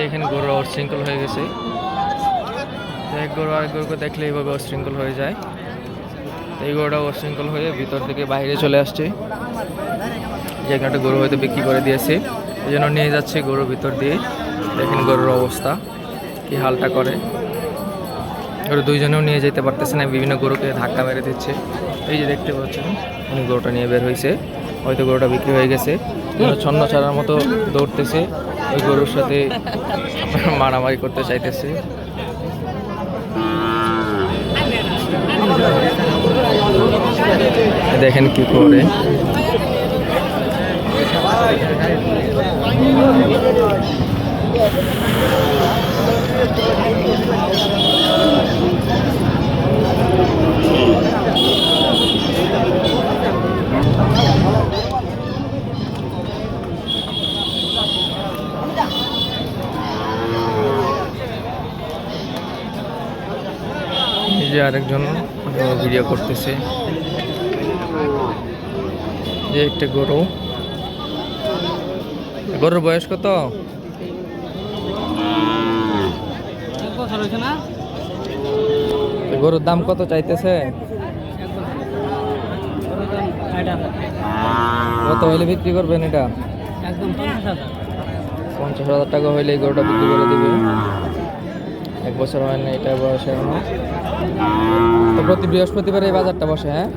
দেখেন গরু অশৃঙ্খল হয়ে গেছে। এক গরু আরেক গরুকে দেখলে এইভাবে অশৃঙ্খল হয়ে যায়। এই গরুটা অশৃঙ্খল হয়ে ভিতর থেকে বাইরে চলে আসছে। যে এখানে একটা গরু হয়তো বিক্রি করে দিয়েছে। এই জন্য নিয়ে যাচ্ছে গরু ভিতর দিয়ে। দেখেন গরুর অবস্থা, কি হালটা করে। গরু দুইজনেও নিয়ে যেতে পারতেছে না, বিভিন্ন গরুকে ধাক্কা মেরে দিচ্ছে। এই যে দেখতে পাচ্ছেন, উনি গরুটা নিয়ে বের হয়েছে। হয়তো গরুটা বিক্রি হয়ে গেছে। ছন্ন ছাড়ার মতো দৌড়তেছে। ওই গরুর সাথে মারামারি করতে চাইতেছে। দেখেন কি করে। যে আরেকজন ভিডিও করতেছে। যে একটা গরু। গরুর বয়স কত? গরুর দাম কত চাইতেছে? কত হইলে বিক্রি করবেন এটা? পঞ্চাশ হাজার টাকা হইলে এই গরুটা বিক্রি করে দিবে। এক বছর হয় না, এটা বয়সে তো প্রতি বৃহস্পতিবার এই বাজারটা বসে হ্যাঁ?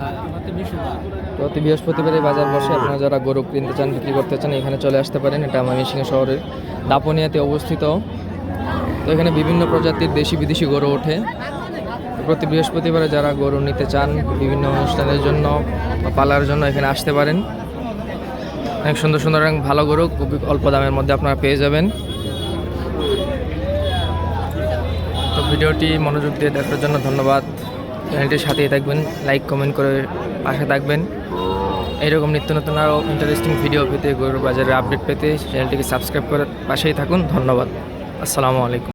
প্রতি বৃহস্পতিবার এই বাজার বসে। আপনারা যারা গরু কিনতে চান, বিক্রি করতে চান, এখানে চলে আসতে পারেন। এটা ময়মনসিংহ শহরের দাপনিয়াতে অবস্থিত। তো এখানে বিভিন্ন প্রজাতির দেশি বিদেশি গরু ওঠে। প্রতি বৃহস্পতিবারে যারা গরু নিতে চান, বিভিন্ন অনুষ্ঠানের জন্য বা পালার জন্য এখানে আসতে পারেন। অনেক সুন্দর সুন্দর এবং ভালো গরু, খুবই অল্প দামের মধ্যে আপনারা পেয়ে যাবেন তো ভিডিওটি মনোযোগ দিয়ে দেখার জন্য ধন্যবাদ। চ্যানেলটির সাথেই থাকবেন লাইক কমেন্ট করে পাশে থাকবেন। এইরকম নিত্য নতুন আরও ইন্টারেস্টিং ভিডিও পেতে গরুর বাজারের আপডেট পেতে চ্যানেলটিকে সাবস্ক্রাইব করে পাশেই থাকুন। ধন্যবাদ। আসসালামু আলাইকুম।